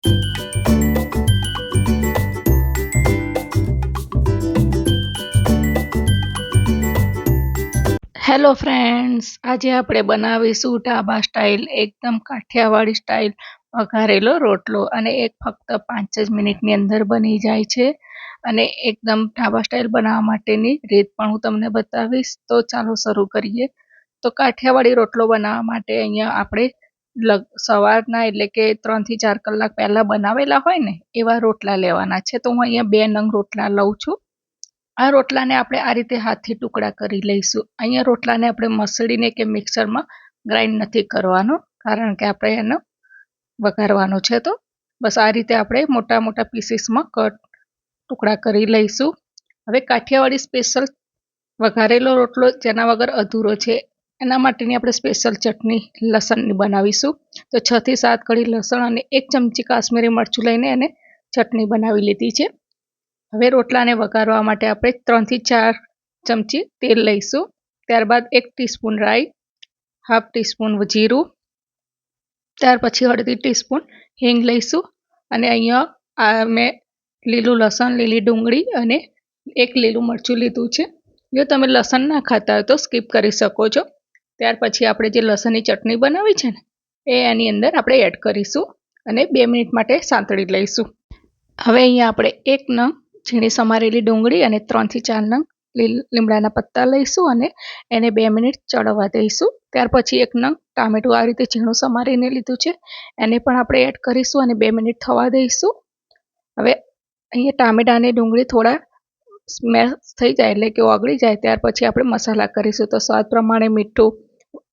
Hello friends આજે આપણે બનાવીશું ઢાબા સ્ટાઇલ એકદમ કાઠિયાવાડી સ્ટાઇલ વઘારેલો રોટલો અને એક ફક્ત પાંચ જ મિનિટની અંદર બની જાય છે અને એકદમ ઢાબા સ્ટાઇલ બનાવવા માટેની રીત પણ હું તમને બતાવીશ. તો ચાલો શરૂ કરીએ. તો કાઠિયાવાડી રોટલો બનાવવા માટે અહીંયા આપણે સવારના એટલે કે ત્રણથી ચાર કલાક પહેલાં બનાવેલા હોય ને, એવા રોટલા લેવાના છે. તો હું અહીંયા બે નંગ રોટલા લઉં છું. આ રોટલાને આપણે આ રીતે હાથથી ટુકડા કરી લઈશું. અહીંયા રોટલાને આપણે મસળીને કે મિક્સરમાં ગ્રાઇન્ડ નથી કરવાનો, કારણ કે આપણે એનો વઘારવાનો છે તો. બસ આ રીતે આપણે મોટા મોટા પીસીસમાં કટ ટુકડા કરી લઈશું. હવે કાઠિયાવાડી સ્પેશિયલ વઘારેલો રોટલો જેના વગર અધૂરો છે. એના માટેની આપણે સ્પેશિયલ ચટણી, લસણની બનાવીશું. તો છ થી સાત કળી લસણ અને એક ચમચી કાશ્મીરી મરચું લઈને એને ચટણી બનાવી લીધી છે. હવે રોટલાને વઘારવા માટે આપણે ત્રણથી ચાર ચમચી તેલ લઈશું. ત્યારબાદ એક ટીસ્પૂન રાઈ, હાફ ટીસ્પૂન જીરું, ત્યાર પછી અડધી ટીસ્પૂન હિંગ લઈશું. અને અહીંયા મેં લીલું લસણ, લીલી ડુંગળી અને એક લીલું મરચું લીધું છે. જો તમે લસણ ના ખાતા હોય તો સ્કીપ કરી શકો છો. ત્યાર પછી આપણે જે લસણની ચટણી બનાવી છે ને, એ એની અંદર આપણે એડ કરીશું અને બે મિનિટ માટે સાંતળી લઈશું. હવે અહીંયા આપણે એક નંગ ઝીણી સમારેલી ડુંગળી અને ત્રણથી ચાર નંગ લીમડાના પત્તા લઈશું અને એને બે મિનિટ ચડવા દઈશું. ત્યાર પછી એક નંગ ટામેટું આ રીતે ઝીણું સમારીને લીધું છે, એને પણ આપણે એડ કરીશું અને બે મિનિટ થવા દઈશું. હવે અહીંયા ટામેટા ડુંગળી થોડા સ્મેશ થઈ જાય એટલે કે ઓગળી જાય, ત્યાર પછી આપણે મસાલા કરીશું. તો સ્વાદ પ્રમાણે મીઠું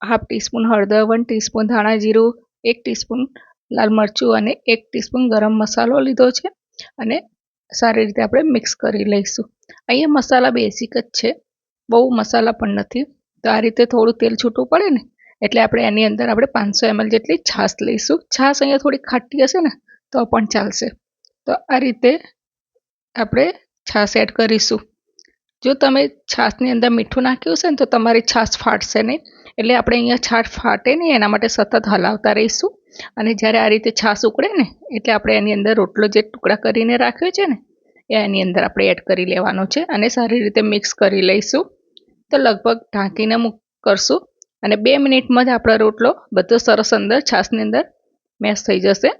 હાફ ટીસ્પૂન હળદર, વન ટીસ્પૂન ધાણા જીરું, એક ટીસ્પૂન લાલ મરચું અને એક ટીસ્પૂન ગરમ મસાલો લીધો છે અને સારી રીતે આપણે મિક્સ કરી લઈશું. અહીંયા મસાલા બેસિક જ છે, બહુ મસાલા પણ નથી. તો આ રીતે થોડું તેલ છૂટું પડે ને, એટલે આપણે એની અંદર આપણે પાંચસો એમએલ જેટલી છાશ લઈશું. છાશ અહીંયા થોડી ખાટી હશે ને, તો પણ ચાલશે. તો આ રીતે આપણે છાશ એડ કરીશું. જો તમે છાશની અંદર મીઠું નાખ્યું છે ને, તો તમારી છાશ ફાટશે નહીં. એટલે આપણે અહીંયા છાશ ફાટે નહીં, એના માટે સતત હલાવતા રહીશું. અને જ્યારે આ રીતે છાશ ઉકળે ને, એટલે આપણે એની અંદર રોટલો જે ટુકડા કરીને રાખ્યો છે ને, એ એની અંદર આપણે એડ કરી લેવાનો છે અને સારી રીતે મિક્સ કરી લઈશું. તો લગભગ ઢાંકીને કરશું. અને બે મિનિટમાં જ આપણો રોટલો બધો સરસ અંદર છાશની અંદર મેશ થઈ જશે.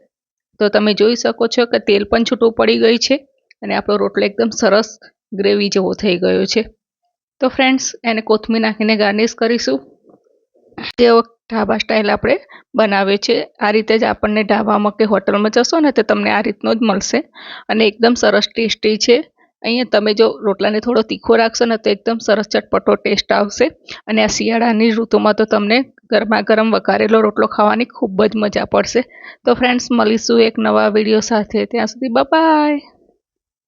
તો તમે જોઈ શકો છો કે તેલ પણ છૂટું પડી ગયું છે. અને આપણો રોટલો એકદમ સરસ ગ્રેવી જેવો થઈ ગયો છે. તો ફ્રેન્ડ્સ એને કોથમીર નાખીને ગાર્નિશ કરીશું. તેઓ ઢાબા સ્ટાઇલ આપણે બનાવે છે, આ રીતે જ આપણને ઢાબામાં કે હોટલમાં જશો ને તો તમને આ રીતનો જ મળશે. અને એકદમ સરસ ટેસ્ટી છે. અહીંયા તમે જો રોટલાને થોડો તીખો રાખશો ને તો એકદમ સરસ ચટપટો ટેસ્ટ આવશે. અને આ શિયાળાની ઋતુમાં તો તમને ગરમા ગરમ વઘારેલો રોટલો ખાવાની ખૂબ જ મજા પડશે. તો ફ્રેન્ડ્સ મળીશું એક નવા વીડિયો સાથે. ત્યાં સુધી બાય